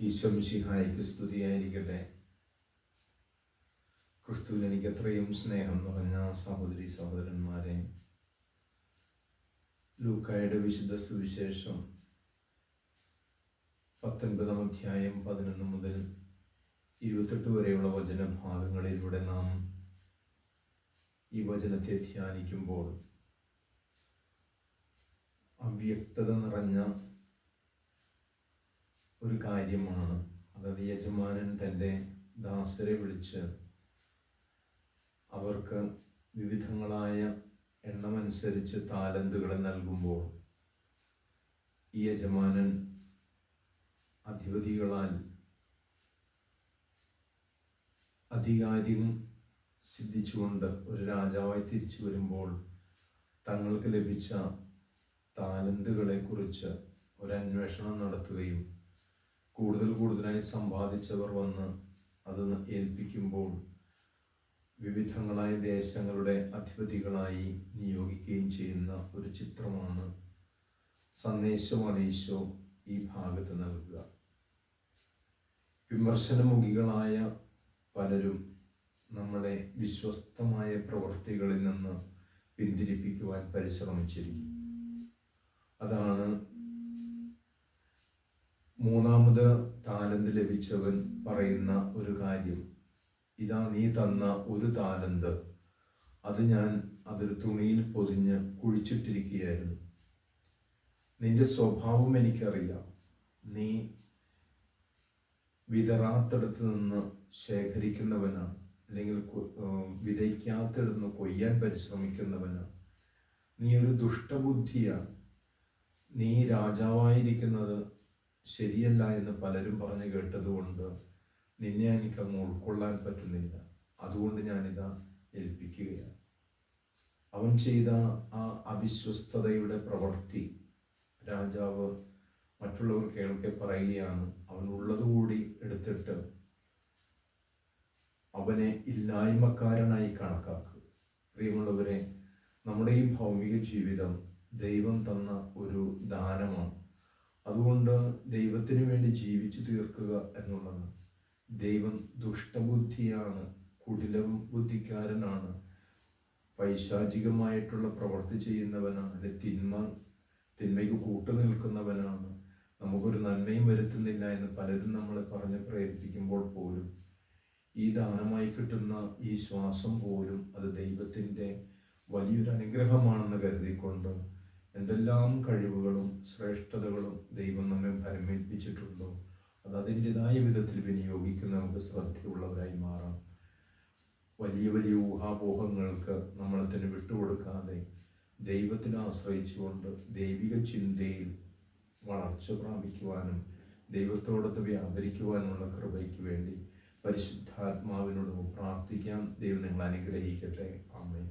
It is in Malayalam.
ഈശ്വംശിഹായിക്ക് സ്തുതിയായിരിക്കട്ടെ. ക്രിസ്തുവിൽ എനിക്ക് അത്രയും സ്നേഹം നിറഞ്ഞ സഹോദരി സഹോദരന്മാരെ ലൂക്കായുടെ വിശുദ്ധ സുവിശേഷം പത്തൊൻപതാം അധ്യായം പതിനൊന്ന് മുതൽ ഇരുപത്തെട്ട് വരെയുള്ള വചനഭാഗങ്ങളിലൂടെ നാം ഈ വചനത്തെ ധ്യാനിക്കുമ്പോൾ അവ്യക്തത നിറഞ്ഞ ഒരു കാര്യമാണ്. അതായത് യജമാനൻ തന്റെ ദാസരെ വിളിച്ച് അവർക്ക് വിവിധങ്ങളായ എണ്ണമനുസരിച്ച് താലന്തുകളെ നൽകുമ്പോൾ ഈ യജമാനൻ അധിപതികളാൽ അധികാരിയും സിദ്ധിച്ചുകൊണ്ട് ഒരു രാജാവായി തിരിച്ചു വരുമ്പോൾ തങ്ങൾക്ക് ലഭിച്ച താലന്തുകളെ കുറിച്ച് ഒരു അന്വേഷണം നടത്തുകയും കൂടുതൽ കൂടുതലായി സമ്പാദിച്ചവർ വന്ന് അത് ഏൽപ്പിക്കുമ്പോൾ വിവിധങ്ങളായ ദേശങ്ങളുടെ അധിപതികളായി നിയോഗിക്കുകയും ചെയ്യുന്ന ഒരു ചിത്രമാണ് സന്ദേശമാണ് ഈശോ ഈ ഭാഗത്ത് നൽകുക. വിമർശനമുഖികളായ പലരും നമ്മളെ വിശ്വസ്തമായ പ്രവൃത്തികളിൽ നിന്ന് പിന്തിരിപ്പിക്കുവാൻ പരിശ്രമിച്ചിരിക്കും അതാണ് മൂന്നാമത് താലന്ത് ലഭിച്ചവൻ പറയുന്ന ഒരു കാര്യം. ഇതാ നീ തന്ന ഒരു താലന്ത് അത് ഞാൻ അതൊരു തുണിയിൽ പൊതിഞ്ഞ് കുഴിച്ചിട്ടിരിക്കുകയായിരുന്നു. നിന്റെ സ്വഭാവം എനിക്കറിയാം. നീ വിതറാത്തടത്ത് നിന്ന് ശേഖരിക്കുന്നവനാണ്. അല്ലെങ്കിൽ വിതയ്ക്കാത്തടത്ത് കൊയ്യാൻ പരിശ്രമിക്കുന്നവനാണ്. നീ ഒരു ദുഷ്ടബുദ്ധിയാണ്. നീ രാജാവായിരിക്കുന്നത് ശരിയല്ല എന്ന് പലരും പറഞ്ഞു കേട്ടതുകൊണ്ട് നിന്നെ എനിക്ക് അങ്ങ് ഉൾക്കൊള്ളാൻ പറ്റുന്നില്ല. അതുകൊണ്ട് ഞാനിതാ ഏൽപ്പിക്കുകയാണ്. അവൻ ചെയ്ത ആ അവിശ്വസ്തതയുടെ പ്രവൃത്തി രാജാവ് മറ്റുള്ളവർ കേൾക്കെ പറയുകയാണ്. അവൻ ഉള്ളതുകൂടി എടുത്തിട്ട് അവനെ ഇല്ലായ്മക്കാരനായി കണക്കാക്കുക പ്രിയമുള്ളവരെ നമ്മുടെ ഈ ഭൗമിക ജീവിതം ദൈവം തന്ന ഒരു ദാനമാണ്. അതുകൊണ്ട് ദൈവത്തിന് വേണ്ടി ജീവിച്ചു തീർക്കുക എന്നുള്ളത് ദൈവം ദുഷ്ടബുദ്ധിയാണ് കുടില ബുദ്ധിക്കാരനാണ്. പൈശാചികമായിട്ടുള്ള പ്രവൃത്തി ചെയ്യുന്നവനാണ് അല്ലെ തിന്മ തിന്മയ്ക്ക് കൂട്ടു നിൽക്കുന്നവനാണ്. നമുക്കൊരു നന്മയും വരുത്തുന്നില്ല എന്ന് പലരും നമ്മളെ പറഞ്ഞ് പ്രേരിപ്പിക്കുമ്പോൾ പോലും ഈ ദാനമായി കിട്ടുന്ന ഈ ശ്വാസം പോലും അത് ദൈവത്തിന്റെ വലിയൊരു അനുഗ്രഹമാണെന്ന് കരുതിക്കൊണ്ട് എന്തെല്ലാം കഴിവുകളും ശ്രേഷ്ഠതകളും ദൈവം നമ്മെ ഫലമേൽപ്പിച്ചിട്ടുണ്ടോ അത് അതിന്റെതായ വിധത്തിൽ വിനിയോഗിക്കുന്ന നമുക്ക് ശ്രദ്ധയുള്ളവരായി മാറാം. വലിയ വലിയ ഊഹാപോഹങ്ങൾക്ക് നമ്മളെ തന്നെ വിട്ടുകൊടുക്കാതെ ദൈവത്തിനെ ആശ്രയിച്ചുകൊണ്ട് ദൈവിക ചിന്തയിൽ വളർച്ച പ്രാപിക്കുവാനും ദൈവത്തോടൊത്ത് വ്യാപരിക്കുവാനുള്ള കൃപയ്ക്ക് വേണ്ടി പരിശുദ്ധാത്മാവിനോട് പ്രാർത്ഥിക്കാം. ദൈവം നിങ്ങൾ അനുഗ്രഹിക്കട്ടെ. അമ്മേ